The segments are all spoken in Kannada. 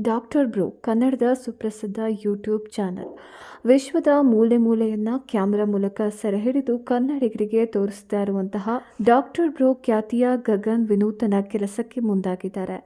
ಡಾಕ್ಟರ್ ಬ್ರೋ, ಕನ್ನಡದ ಸುಪ್ರಸಿದ್ಧ ಯೂಟ್ಯೂಬ್ ಚಾನಲ್. ವಿಶ್ವದ ಮೂಲೆ ಮೂಲೆಯನ್ನು ಕ್ಯಾಮ್ರಾ ಮೂಲಕ ಸೆರೆಹಿಡಿದು ಕನ್ನಡಿಗರಿಗೆ ತೋರಿಸ್ತಾ ಇರುವಂತಹ ಡಾಕ್ಟರ್ ಬ್ರೋ ಖ್ಯಾತಿಯ ಗಗನ್ ವಿನೂತನ ಕೆಲಸಕ್ಕೆ ಮುಂದಾಗಿದ್ದಾರೆ.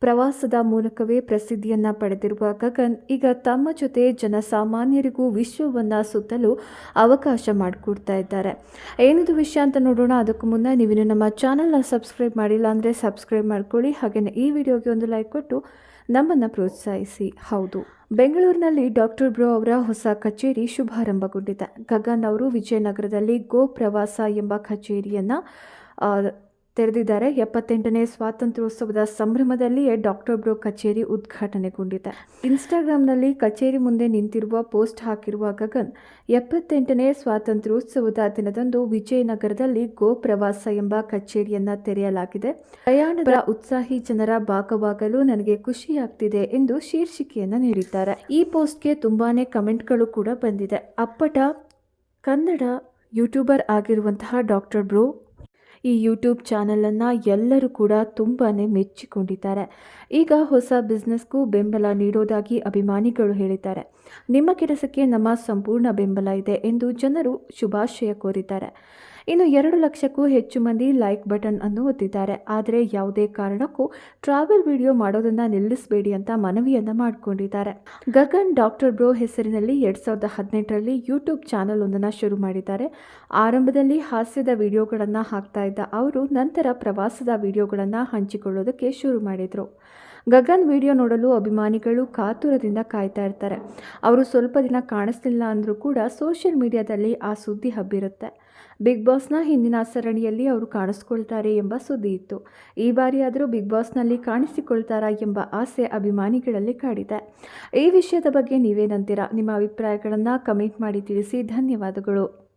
ಪ್ರವಾಸದ ಮೂಲಕವೇ ಪ್ರಸಿದ್ಧಿಯನ್ನ ಪಡೆದಿರುವ ಗಗನ್ ಈಗ ತಮ್ಮ ಜೊತೆ ಜನಸಾಮಾನ್ಯರಿಗೂ ವಿಶ್ವವನ್ನ ಸುತ್ತಲು ಅವಕಾಶ ಮಾಡಿಕೊಡ್ತಾ ಇದ್ದಾರೆ. ಏನಿದು ವಿಷಯ ಅಂತ ನೋಡೋಣ. ಅದಕ್ಕೂ ಮುನ್ನ ನೀವಿನ್ನು ನಮ್ಮ ಚಾನಲ್ನ ಸಬ್ಸ್ಕ್ರೈಬ್ ಮಾಡಿಲ್ಲ ಅಂದರೆ ಸಬ್ಸ್ಕ್ರೈಬ್ ಮಾಡ್ಕೊಳ್ಳಿ. ಹಾಗೆಯೇ ಈ ವಿಡಿಯೋಗೆ ಒಂದು ಲೈಕ್ ಕೊಟ್ಟು ನಮ್ಮನ್ನು ಪ್ರೋತ್ಸಾಹಿಸಿ. ಹೌದು. ಬೆಂಗಳೂರಿನಲ್ಲಿ ಡಾಕ್ಟರ್ ಬ್ರೋ ಅವರ ಹೊಸ ಕಚೇರಿ ಶುಭಾರಂಭಗೊಂಡಿದೆ. ಗಗನ್ ಅವರು ವಿಜಯನಗರದಲ್ಲಿ ಗೋ ಪ್ರವಾಸ ಎಂಬ ಕಚೇರಿಯನ್ನು ತೆರೆದಿದ್ದಾರೆ. ಎಪ್ಪತ್ತೆಂಟನೇ ಸ್ವಾತಂತ್ರ್ಯೋತ್ಸವದ ಸಂಭ್ರಮದಲ್ಲಿಯೇ ಡಾಕ್ಟರ್ ಬ್ರೋ ಕಚೇರಿ ಉದ್ಘಾಟನೆಗೊಂಡಿದೆ. ಇನ್ಸ್ಟಾಗ್ರಾಂನಲ್ಲಿ ಕಚೇರಿ ಮುಂದೆ ನಿಂತಿರುವ ಪೋಸ್ಟ್ ಹಾಕಿರುವ ಗಗನ್, ಎಪ್ಪತ್ತೆಂಟನೇ ಸ್ವಾತಂತ್ರ್ಯೋತ್ಸವದ ದಿನದಂದು ವಿಜಯನಗರದಲ್ಲಿ ಗೋ ಪ್ರವಾಸ ಎಂಬ ಕಚೇರಿಯನ್ನ ತೆರೆಯಲಾಗಿದೆ. ಪ್ರಯಾಣದ ಉತ್ಸಾಹಿ ಜನರ ಭಾಗವಾಗಲು ನನಗೆ ಖುಷಿಯಾಗ್ತಿದೆ ಎಂದು ಶೀರ್ಷಿಕೆಯನ್ನು ನೀಡಿದ್ದಾರೆ. ಈ ಪೋಸ್ಟ್ಗೆ ತುಂಬಾನೇ ಕಮೆಂಟ್ಗಳು ಕೂಡ ಬಂದಿದೆ. ಅಪ್ಪಟ ಕನ್ನಡ ಯೂಟ್ಯೂಬರ್ ಆಗಿರುವಂತಹ ಡಾಕ್ಟರ್ ಬ್ರೋ ಈ ಯೂಟ್ಯೂಬ್ ಚಾನಲನ್ನು ಎಲ್ಲರೂ ಕೂಡ ತುಂಬಾ ಮೆಚ್ಚಿಕೊಂಡಿದ್ದಾರೆ. ಈಗ ಹೊಸ ಬಿಸ್ನೆಸ್ಗೂ ಬೆಂಬಲ ನೀಡೋದಾಗಿ ಅಭಿಮಾನಿಗಳು ಹೇಳಿದ್ದಾರೆ. ನಿಮ್ಮ ಕೆಲಸಕ್ಕೆ ನಮ್ಮ ಸಂಪೂರ್ಣ ಬೆಂಬಲ ಇದೆ ಎಂದು ಜನರು ಶುಭಾಶಯ ಕೋರಿದ್ದಾರೆ. ಇನ್ನು ಎರಡು ಲಕ್ಷಕ್ಕೂ ಹೆಚ್ಚು ಮಂದಿ ಲೈಕ್ ಬಟನ್ ಅನ್ನು ಒತ್ತಿದ್ದಾರೆ. ಆದರೆ ಯಾವುದೇ ಕಾರಣಕ್ಕೂ ಟ್ರಾವೆಲ್ ವಿಡಿಯೋ ಮಾಡೋದನ್ನ ನಿಲ್ಲಿಸಬೇಡಿ ಅಂತ ಮನವಿಯನ್ನ ಮಾಡಿಕೊಂಡಿದ್ದಾರೆ. ಗಗನ್ ಡಾಕ್ಟರ್ ಬ್ರೋ ಹೆಸರಿನಲ್ಲಿ ಎರಡ್ ಸಾವಿರದ ಹದಿನೆಂಟರಲ್ಲಿ ಯೂಟ್ಯೂಬ್ ಚಾನಲ್ ಒಂದನ್ನು ಶುರು ಮಾಡಿದ್ದಾರೆ. ಆರಂಭದಲ್ಲಿ ಹಾಸ್ಯದ ವಿಡಿಯೋಗಳನ್ನು ಹಾಕ್ತಾ ಇದ್ದ ಅವರು ನಂತರ ಪ್ರವಾಸದ ವಿಡಿಯೋಗಳನ್ನು ಹಂಚಿಕೊಳ್ಳೋದಕ್ಕೆ ಶುರು ಮಾಡಿದರು. ಗಗನ್ ವಿಡಿಯೋ ನೋಡಲು ಅಭಿಮಾನಿಗಳು ಕಾತುರದಿಂದ ಕಾಯ್ತಾ ಇರ್ತಾರೆ. ಅವರು ಸ್ವಲ್ಪ ದಿನ ಕಾಣಿಸ್ತಿಲ್ಲ ಅಂದರೂ ಕೂಡ ಸೋಷಿಯಲ್ ಮೀಡಿಯಾದಲ್ಲಿ ಆ ಸುದ್ದಿ ಹಬ್ಬಿರುತ್ತೆ. ಬಿಗ್ ಬಾಸ್ನ ಹಿಂದಿನ ಸರಣಿಯಲ್ಲಿ ಅವರು ಕಾಣಿಸ್ಕೊಳ್ತಾರೆ ಎಂಬ ಸುದ್ದಿ ಇತ್ತು. ಈ ಬಾರಿಯಾದರೂ ಬಿಗ್ ಬಾಸ್ನಲ್ಲಿ ಕಾಣಿಸಿಕೊಳ್ತಾರಾ ಎಂಬ ಆಸೆ ಅಭಿಮಾನಿಗಳಲ್ಲಿ ಕಾಡಿದೆ. ಈ ವಿಷಯದ ಬಗ್ಗೆ ನೀವೇನಂತೀರಾ? ನಿಮ್ಮ ಅಭಿಪ್ರಾಯಗಳನ್ನು ಕಮೆಂಟ್ ಮಾಡಿ ತಿಳಿಸಿ ಧನ್ಯವಾದಗಳು.